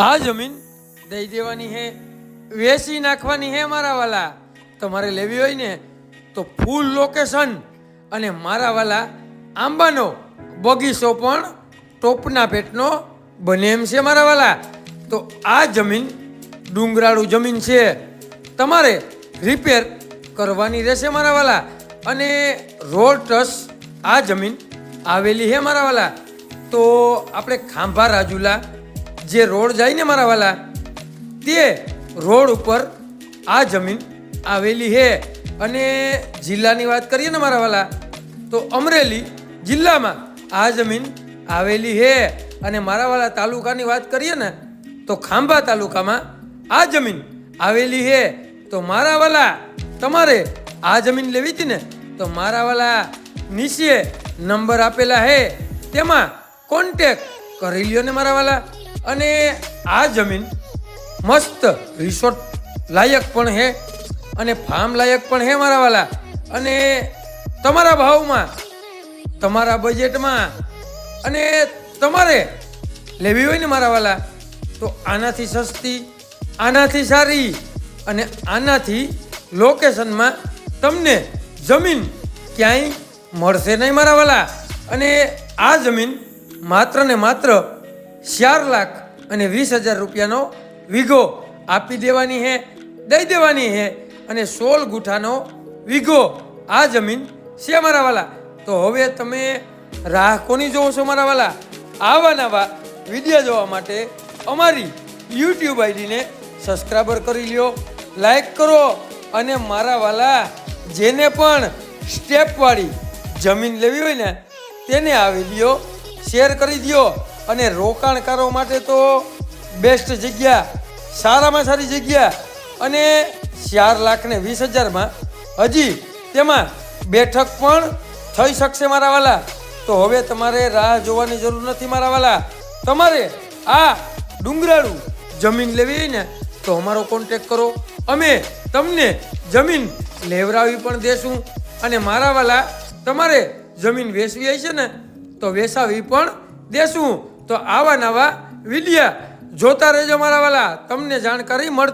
આ જમીન દઈ દેવાની હે વેચી નાખવાની હે મારા વાલા. તમારે લેવી હોય ને તો ફૂલ લોકેશન અને મારા વાલા આંબાનો બગીચો પણ ટોપના પેટનો બને એમ છે મારા વાલા. તો આ જમીન ડુંગરાળું જમીન છે. તમારે રિપેર કરવાની રહેશે મારા વાલા. અને રોડ ટસ આ જમીન આવેલી હે મારા વાલા. તો આપણે ખાંભા રાજુલા જે રોડ જાય ને મારા વાલા, તે રોડ ઉપર આ જમીન આવેલી છે અને જિલ્લાની વાત કરીએ ને મારા વાલા, તો અમરેલી જિલ્લામાં આ જમીન આવેલી છે અને મારા વાલા તાલુકાની વાત કરીએ ને, તો ખાંભા તાલુકામાં આ જમીન આવેલી છે તો મારા વાલા, તમારે આ જમીન લેવી હતી ને, તો મારા વાલા નીચે નંબર આપેલા હે. તેમાં કોન્ટેક કરી લ્યો ને મારા વાલા. અને આ જમીન મસ્ત રિસોર્ટ લાયક પણ છે અને ફાર્મ લાયક પણ હે મારા વાલા. અને તમારા ભાવમાં, તમારા બજેટમાં અને તમારે લેવી હોય ને મારા વાલા, તો આનાથી સસ્તી, આનાથી સારી અને આનાથી લોકેશનમાં તમને જમીન ક્યાંય મળશે નહીં મારા વાલા. અને આ જમીન માત્ર ને માત્ર ચાર લાખ અને વીસ હજાર રૂપિયાનો વીઘો આપી દેવાની છે દઈ દેવાની છે અને સોળ ગુઠાનો વીઘો આ જમીન છે મારા વાલા. તો હવે તમે રાહ કોની જોવો છો મારા વાલા? આવા નવા વીડિયો જોવા માટે અમારી યુટ્યુબ આઈડીને સબસ્ક્રાઈબર કરી લ્યો લાઈક કરો અને મારા વાલા જેને પણ સ્ટેપવાળી જમીન લેવી હોય ને, તેને આ વીડિયો શેર કરી દ્યો. અને રોકાણકારો માટે તો બેસ્ટ જગ્યા, સારામાં સારી જગ્યા અને ચાર લાખ ને વીસ હજારમાં. હજી તેમાં બેઠક પણ થઈ શકશે મારા વાલા. તો હવે તમારે રાહ જોવાની જરૂર નથી મારા વાલા. તમારે આ ડુંગરાળું જમીન લેવી ને, તો અમારો કોન્ટેક કરો. અમે તમને જમીન લેવરાવી પણ દેશું. અને મારા વાલા, તમારે જમીન વેચવી હશે ને, તો વેચાવી પણ દેશું. તો આવા નવા વિડીયા જોતા રહેજો મારા વાલા. તમને જાણકારી મળતી